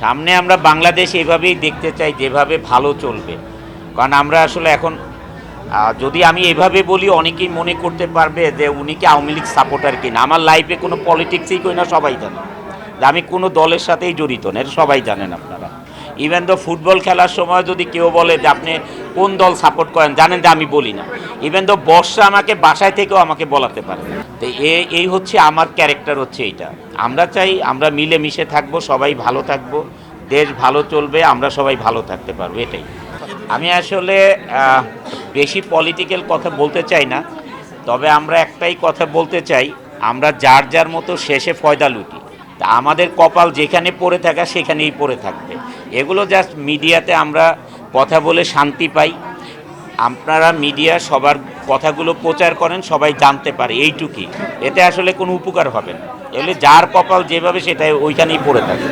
সামনে আমরা বাংলাদেশ এভাবেই দেখতে চাই, যেভাবে ভালো চলবে। কারণ আমরা আসলে এখন যদি আমি এভাবে বলি, অনেকেই মনে করতে পারবে যে উনি কি আওয়ামী লীগ সাপোর্টার কিনা। আমার লাইফে কোনো পলিটিক্সই কই না সবাই জানে। আমি কোনো দলের সাথেই জড়িত না, এটা সবাই জানেন আপনারা। ইভেন তো ফুটবল খেলার সময় যদি কেউ বলে যে আপনি কোন দল সাপোর্ট করেন, জানেন যে আমি বলি না। ইভেন তো বর্ষা আমাকে বাসায় থেকেও আমাকে বলাতে পারে। তো এই হচ্ছে আমার ক্যারেক্টার হচ্ছে এইটা। আমরা চাই আমরা মিলে মিশে থাকব, সবাই ভালো থাকব, দেশ ভালো চলবে, আমরা সবাই ভালো থাকতে পারব, এটাই। আমি আসলে বেশি পলিটিক্যাল কথা বলতে চাই না, তবে আমরা একটাই কথা বলতে চাই, আমরা যার যার মতো শেষে ফয়দা লুটি। আমাদের কপাল যেখানে পড়ে থাকা, সেখানেই পড়ে থাকবে। এগুলো জাস্ট মিডিয়াতে আমরা কথা বলে শান্তি পাই। আপনারা মিডিয়া সবার কথাগুলো প্রচার করেন, সবাই জানতে পারে এইটুকুই। এতে আসলে কোনো উপকার হবে না। এগুলো যার কপাল যেভাবে সেটাই ওইখানেই পড়ে থাকে।